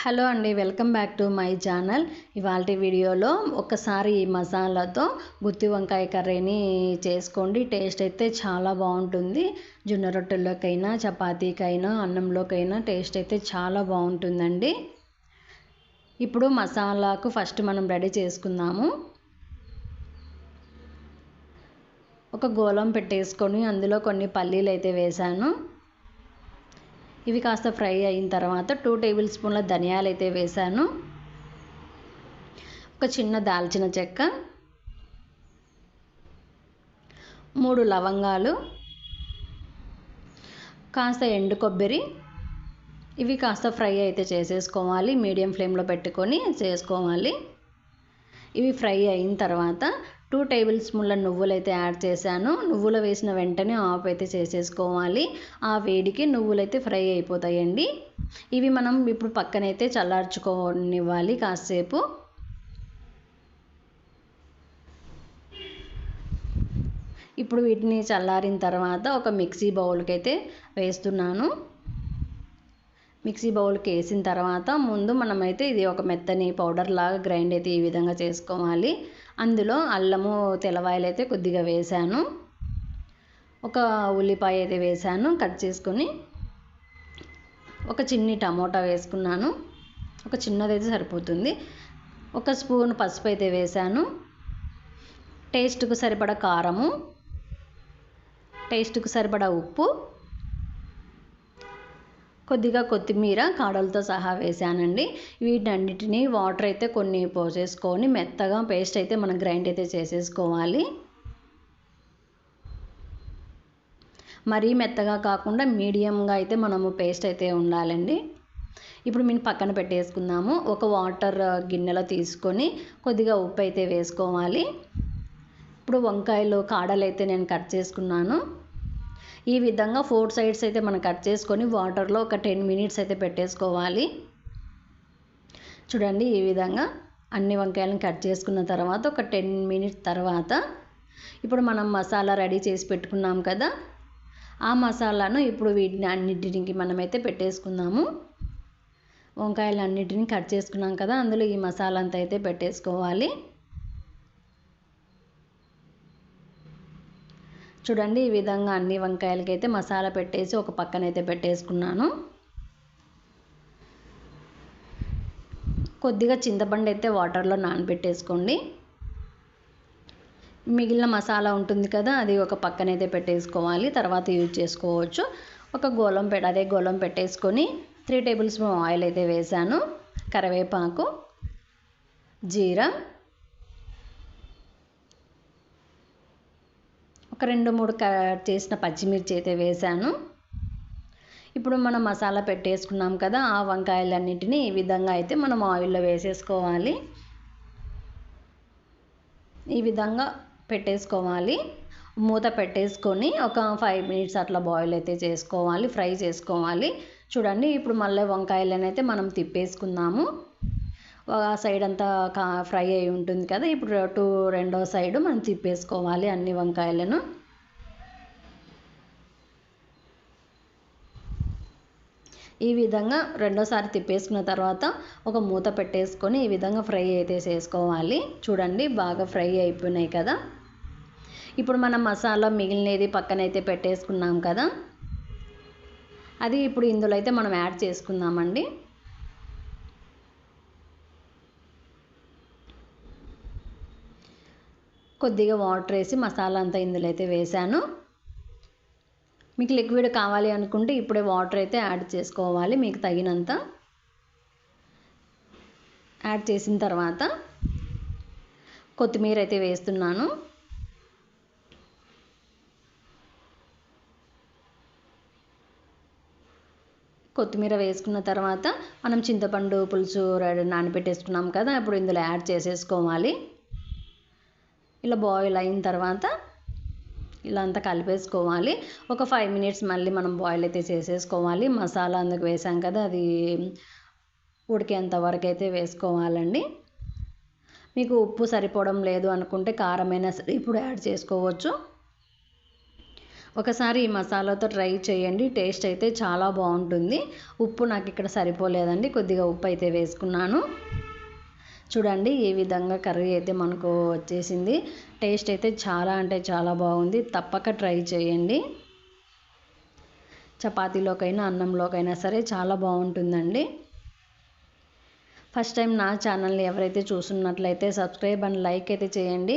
Hello అండి welcome back to my channel. ఇవాళ వీడియోలో ఒకసారి ఈ మసాలాతో గుత్తి వంకాయ కర్రీని చేసుకోండి. టేస్ట్ అయితే చాలా బాగుంటుంది. జొన్న రొట్టెల్లోకైనా చపాతీకైనా అన్నంలోకైనా టేస్ట్ అయితే చాలా బాగుంటుందండి. ఇప్పుడు మసాలాకు ఫస్ట్ మనం రెడీ చేసుకుందాము. ఒక గోళం పెట్టేసుకొని అందులో కొన్ని పల్లీలు అయితే వేశాను. ఇవి కాస్త ఫ్రై అయిన తర్వాత టూ టేబుల్ స్పూన్ల ధనియాలు అయితే వేశాను ఒక చిన్న దాల్చిన చెక్క మూడు లవంగాలు కాస్త ఎండు కొబ్బరి ఇవి కాస్త ఫ్రై అయితే చేసేసుకోవాలి. మీడియం ఫ్లేమ్లో పెట్టుకొని చేసుకోవాలి. ఇవి ఫ్రై అయిన తర్వాత టూ టేబుల్ స్పూన్ల నువ్వులు అయితే యాడ్ చేశాను. నువ్వులు వేసిన వెంటనే ఆఫ్ అయితే చేసేసుకోవాలి. ఆ వేడికి నువ్వులు అయితే ఫ్రై అయిపోతాయండి. ఇవి మనం ఇప్పుడు పక్కనైతే చల్లార్చుకోనివ్వాలి కాసేపు. ఇప్పుడు వీటిని చల్లారిన తర్వాత ఒక మిక్సీ బౌల్కి అయితే వేస్తున్నాను. మిక్సీ బౌల్కి వేసిన తర్వాత ముందు మనమైతే ఇది ఒక మెత్తని పౌడర్ లాగా గ్రైండ్ అయితే ఈ విధంగా చేసుకోవాలి. అందులో అల్లము తెల్లవాయలు అయితే కొద్దిగా వేశాను ఒక ఉల్లిపాయ అయితే వేశాను కట్ చేసుకొని ఒక చిన్ని టమోటా వేసుకున్నాను. ఒక చిన్నదైతే సరిపోతుంది. ఒక స్పూన్ పసుపు అయితే వేశాను టేస్ట్కు సరిపడ కారము టేస్ట్కు సరిపడా ఉప్పు కొద్దిగా కొత్తిమీర కాడలతో సహా వేసానండి. వీటన్నిటిని వాటర్ అయితే కొన్ని పోసేసుకొని మెత్తగా పేస్ట్ అయితే మనం గ్రైండ్ అయితే చేసేసుకోవాలి. మరీ మెత్తగా కాకుండా మీడియంగా అయితే మనము పేస్ట్ అయితే ఉండాలండి. ఇప్పుడు మేము పక్కన పెట్టేసుకుందాము. ఒక వాటర్ గిన్నెలో తీసుకొని కొద్దిగా ఉప్పు అయితే వేసుకోవాలి. ఇప్పుడు వంకాయలు కాడలు అయితే నేను కట్ చేసుకున్నాను. ఈ విధంగా ఫోర్ సైడ్స్ అయితే మనం కట్ చేసుకొని వాటర్లో ఒక టెన్ మినిట్స్ అయితే పెట్టేసుకోవాలి. చూడండి ఈ విధంగా అన్ని వంకాయలను కట్ చేసుకున్న తర్వాత ఒక టెన్ మినిట్స్ తర్వాత ఇప్పుడు మనం మసాలా రెడీ చేసి పెట్టుకున్నాం కదా. ఆ మసాలాను ఇప్పుడు వీటిని అన్నిటికి మనమైతే పెట్టేసుకుందాము. వంకాయలు అన్నిటిని కట్ చేసుకున్నాం కదా అందులో ఈ మసాలా అంతా అయితే పెట్టేసుకోవాలి. చూడండి ఈ విధంగా అన్ని వంకాయలకి అయితే మసాలా పెట్టేసి ఒక పక్కనైతే పెట్టేసుకున్నాను. కొద్దిగా చింతపండు అయితే వాటర్లో నానబెట్టేసుకోండి. మిగిలిన మసాలా ఉంటుంది కదా అది ఒక పక్కనైతే పెట్టేసుకోవాలి. తర్వాత యూజ్ చేసుకోవచ్చు. ఒక గోళం పెట్ అదే గోళం పెట్టేసుకొని త్రీ టేబుల్ స్పూన్ ఆయిల్ అయితే వేసాను కరివేపాకు జీరా ఒక రెండు మూడు కట్ చేసిన పచ్చిమిర్చి అయితే వేసాను ఇప్పుడు మనం మసాలా పెట్టేసుకున్నాం కదా ఆ వంకాయలన్నింటినీ ఈ విధంగా అయితే మనం ఆయిల్లో వేసేసుకోవాలి. ఈ విధంగా పెట్టేసుకోవాలి. మూత పెట్టేసుకొని ఒక ఫైవ్ మినిట్స్ అట్లా బాయిల్ అయితే చేసుకోవాలి ఫ్రై చేసుకోవాలి. చూడండి ఇప్పుడు మళ్ళీ వంకాయలను అయితే మనం తిప్పేసుకుందాము. ఆ సైడ్ అంతా కా ఫ్రై అయి ఉంటుంది కదా ఇప్పుడు టూ రెండో సైడ్ మనం తిప్పేసుకోవాలి అన్ని వంకాయలను. ఈ విధంగా రెండోసారి తిప్పేసుకున్న తర్వాత ఒక మూత పెట్టేసుకొని ఈ విధంగా ఫ్రై అయితే చేసుకోవాలి. చూడండి బాగా ఫ్రై అయిపోయినాయి కదా. ఇప్పుడు మనం మసాలా మిగిలినది పక్కనైతే పెట్టేసుకున్నాం కదా. అది ఇప్పుడు ఇందులో అయితే మనం యాడ్ చేసుకుందామండి. కొద్దిగా వాటర్ వేసి మసాలా అంతా ఇందులో అయితే వేసాను మీకు లిక్విడ్ కావాలి అనుకుంటే ఇప్పుడే వాటర్ అయితే యాడ్ చేసుకోవాలి మీకు తగినంత. యాడ్ చేసిన తర్వాత కొత్తిమీర అయితే వేస్తున్నాను. కొత్తిమీర వేసుకున్న తర్వాత మనం చింతపండు పులుసు నానబెట్టేసుకున్నాం కదా ఇప్పుడు ఇందులో యాడ్ చేసేసుకోవాలి. ఇలా బాయిల్ అయిన తర్వాత ఇలా అంతా కలిపేసుకోవాలి. ఒక ఫైవ్ మినిట్స్ మళ్ళీ మనం బాయిల్ అయితే చేసేసుకోవాలి. మసాలా అందుకు వేసాం కదా అది ఉడికేంత వరకు అయితే వేసుకోవాలండి. మీకు ఉప్పు సరిపోవడం లేదు అనుకుంటే కారమైనా సరే ఇప్పుడు యాడ్ చేసుకోవచ్చు. ఒకసారి ఈ మసాలాతో ట్రై చేయండి టేస్ట్ అయితే చాలా బాగుంటుంది. ఉప్పు నాకు ఇక్కడ సరిపోలేదండి కొద్దిగా ఉప్పు అయితే వేసుకున్నాను. చూడండి ఏ విధంగా కర్రీ అయితే మనకు వచ్చేసింది. టేస్ట్ అయితే చాలా అంటే చాలా బాగుంది. తప్పక ట్రై చేయండి. చపాతీలోకైనా అన్నంలోకైనా సరే చాలా బాగుంటుందండి. ఫస్ట్ టైం నా ఛానల్ని ఎవరైతే చూస్తున్నట్లయితే సబ్స్క్రైబ్ అండ్ లైక్ అయితే చేయండి.